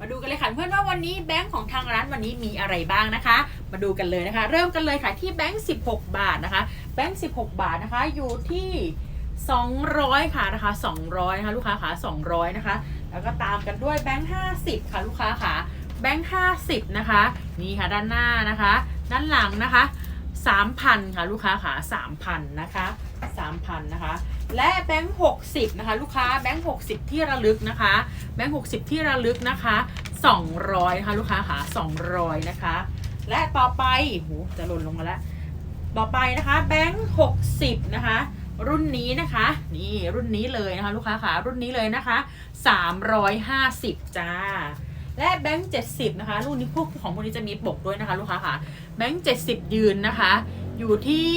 มาดูกันเลยค่ะเพื่อนว่าวันนี้แบงค์ของทางร้านวันนี้มีอะไรบ้างนะคะ มาดูกันเลยนะคะ เริ่มกันเลยค่ะที่แบงค์16 บาทนะคะ แบงค์16 บาทนะคะ อยู่ที่ 200 ค่ะนะคะ 200 นะคะ ลูกค้าขา200 นะคะ แล้วก็ตามกันด้วยแบงค์50 ค่ะ ลูกค้าขาแบงค์50 นะคะ นี่ค่ะด้านหน้านะคะ ด้านหลังนะคะ 3,000ค่ะลูกค้าขา3,000นนะคะ3,000นนะคะ และแบงค์60นะคะลูกค้าแบงค์60ที่ระลึกนะคะ แบงค์60ที่ระลึกนะคะ200นะคะลูกค้าขา200นะคะ และต่อไปโหจะหล่นลงมาแล้ว ต่อไปนะคะแบงค์60นะคะรุ่นนี้นะคะ นี่รุ่นนี้เลยนะคะ ลูกค้าขารุ่นนี้เลยนะคะ350จ้า และแบงค์70นะคะรุ่นนี้พวกของพวกนี้จะมีปกด้วยนะคะ ลูกค้าค่ะแบงค์70ยืนนะคะ อยู่ที่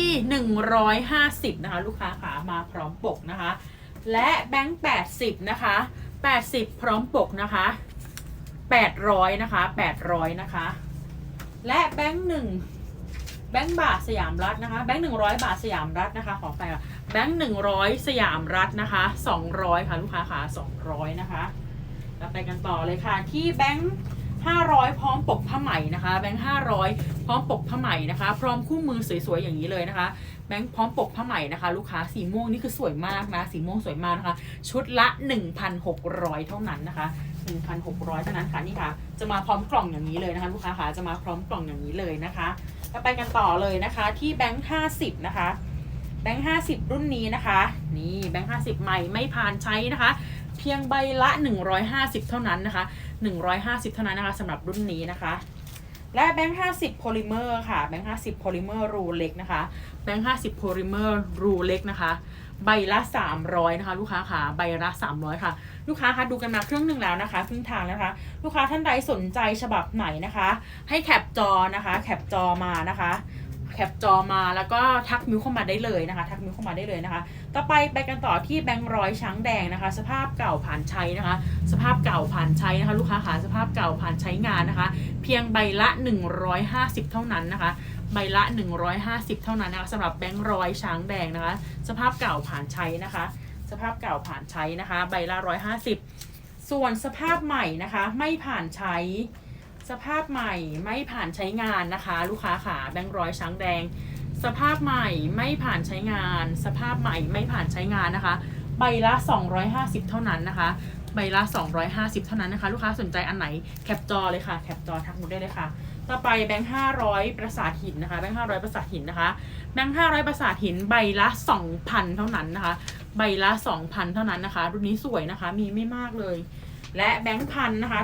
150นะคะ ลูกค้าขามาพร้อมปกนะคะ และแบงค์80นะคะ80พร้อมปกนะคะ800นะคะ800นะคะ และแบงค์หนึ่งแบงค์บาทสยามรัฐนะคะแบงค์หนึ่งร้อยบาทสยามรัฐนะคะขอไปค่ะแบงค์หนึ่งร้อยสยามรัฐนะคะสองร้อยค่ะลูกค้าขาสองร้อยนะคะ เราไปกันต่อเลยค่ะ ที่แบงค์ห้าร้อยพร้อมปกผ้าไหมนะคะ แบงค์ห้าร้อยพร้อมปกผ้าไหมนะคะ พร้อมคู่มือสวยๆอย่างนี้เลยนะคะ แบงค์พร้อมปกผ้าไหมนะคะ ลูกค้าสีม่วงนี่คือสวยมากนะ สีม่วงสวยมากนะคะ ชุดละ 1,600 เท่านั้นนะคะ 1,600 เท่านั้นค่ะนี่ค่ะ จะมาพร้อมกล่องอย่างนี้เลยนะคะ ลูกค้าค่ะจะมาพร้อมกล่องอย่างนี้เลยนะคะแล้วไปกันต่อเลยนะคะ ที่แบงค์50 นะคะแบงค์50รุ่นนี้นะคะ นี่แบงค์50ใหม่ไม่ผ่านใช้นะคะ พียงใบละ 150 เท่านั้นนะคะ 150 เท่านั้นนะคะสำหรับรุ่นนี้นะคะ และแบงค์50โพลิเมอร์ค่ะ แบงค์50โพลิเมอร์รูเล็กนะคะ แบงค์50โพลิเมอร์รูเล็กนะคะ ใบละ 300 นะคะ ลูกค้าค่ะ ใบละ 300 ค่ะ ลูกค้าคะดูกันมาครึ่งหนึ่งแล้วนะคะครึ่งทางแล้วนะคะ ลูกค้าท่านใดสนใจฉบับไหนนะคะ ให้แคปจอนะคะ แคปจอมานะคะ แคปจอมาแล้วก็ทักมิวเข้ามาได้เลยนะคะ ทักมิวเข้ามาได้เลยนะคะ ต่อไปไปกันต่อที่แบงค์ร้อยช้างแดงนะคะ สภาพเก่าผ่านใช้นะคะ สภาพเก่าผ่านใช้นะคะ ลูกค้าขาสภาพเก่าผ่านใช้งานนะคะ เพียงใบละ 150 เท่านั้นนะคะใบละ 150 เท่านั้นนะคะสำหรับแบงค์ร้อยช้างแดงนะคะ สภาพเก่าผ่านใช้นะคะ สภาพเก่าผ่านใช้นะคะ ใบละ 150 ส่วนสภาพใหม่นะคะ ไม่ผ่านใช้ สภาพใหม่ไม่ผ่านใช้งานนะคะ ลูกค้าขาแบงค์ร้อยช้างแดง สภาพใหม่ไม่ผ่านใช้งาน สภาพใหม่ไม่ผ่านใช้งานนะคะ ใบละ 250 เท่านั้นนะคะ ใบละ 250 เท่านั้นนะคะ ลูกค้าสนใจอันไหนแคปจอเลยค่ะแคปจอทักหมุดได้เลยค่ะ ต่อไปแบงค์500ประสาทหินนะคะแบงค์500ประสาทหินนะคะแบงค์500ประสาทหินใบละ2,000 เท่านั้นนะคะ ใบละ 2,000 เท่านั้นนะคะ รุ่นนี้สวยนะคะมีไม่มากเลย และแบงค์พันนะคะ